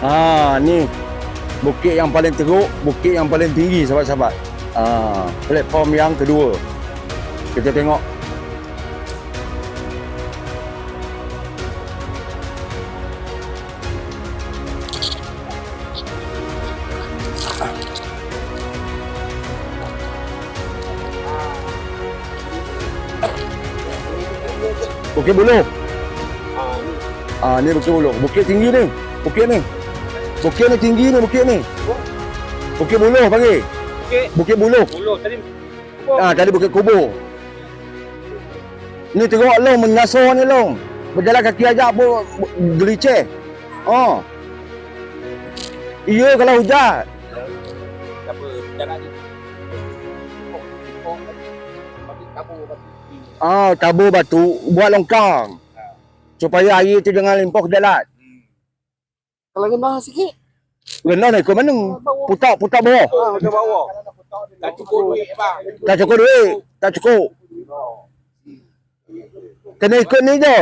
Ha ni bukit yang paling teruk, bukit yang paling tinggi sahabat-sahabat. Ha platform yang kedua. Kita tengok Bukit Buluh. Ah ni Bukit Buluh. Bukit tinggi ni. Bukit ni. Bukit ni tinggi ni bukit ni. Bukit Buluh panggil. Bukit Bukit Buluh. Buluh tadi. Ah tadi Bukit Kubur. Ni teruk long menyasar ni long. Berjalan kaki aja pun geliceh. Oh. Iya kalau hujan. Apa ni? Ah, tabur batu buat longkang. Supaya air tu jangan limpah ke darat. Kalau rendah sikit. Rendah ni ke mana? Putak, putak bawah. Ah, ke bawah. Tak cukup duit bang. Tak cukup duit. Tak cukup. Kena ikut ni je.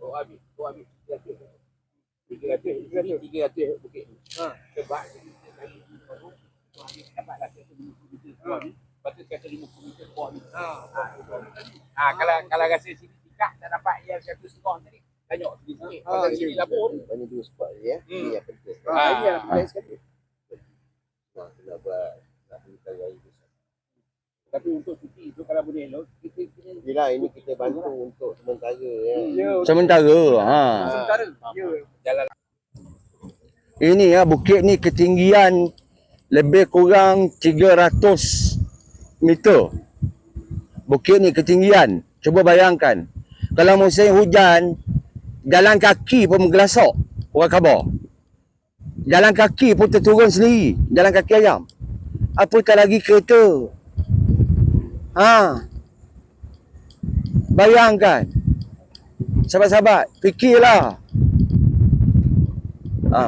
Oh habis. Oh habis. Tiga ratus. Tiga ratus. Bukit. Ha. Sebab dapat lah satu lima puluh meter. Ha. Lepas tu satu lima puluh meter bawah ni. Ha. Ha. Kalau kalau rasa sini tikak tak dapat yang satu setengah tadi. Tanyok sini sikit. Ha, Pasal sini sini. labur. Banyak dua spot je ya. Hmm. Ini yang penting. Ah. Ah, ini yang penting sekali. Nah, nak buat nak berikan air besar. Tapi untuk cuti itu kalau boleh elok, kita ini kita bantu untuk sementara ya. Ya, Sementara. Ha. sementara. Ya. jalan Ini ya bukit ni ketinggian lebih kurang 300 meter. Bukit ni ketinggian. Cuba bayangkan. Kalau musim hujan, jalan kaki pun menggelasok. Orang khabar. Jalan kaki pun terturun sendiri. Jalan kaki ayam. Apatah lagi kereta. Ha. Bayangkan. Sahabat-sahabat, fikirlah. Ha.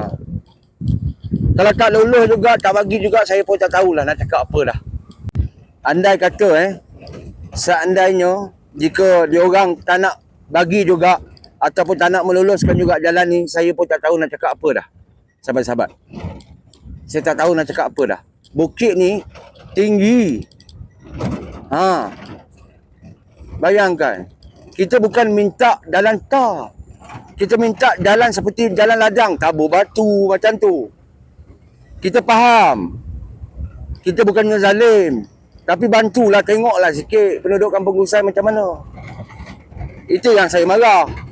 Kalau tak lulus juga, tak bagi juga, saya pun tak tahulah nak cakap apa dah. Andai kata eh, seandainya jika diorang tak nak bagi juga ataupun tak nak meluluskan juga jalan ni, saya pun tak tahu nak cakap apa dah. Sahabat-sahabat. Saya tak tahu nak cakap apa dah. Bukit ni tinggi. Ha. Bayangkan. Kita bukan minta jalan tar. Kita minta jalan seperti jalan ladang, tabur batu macam tu. Kita faham. Kita bukannya zalim. Tapi bantulah tengoklah sikit penduduk kampung Gusai macam mana. Itu yang saya marah.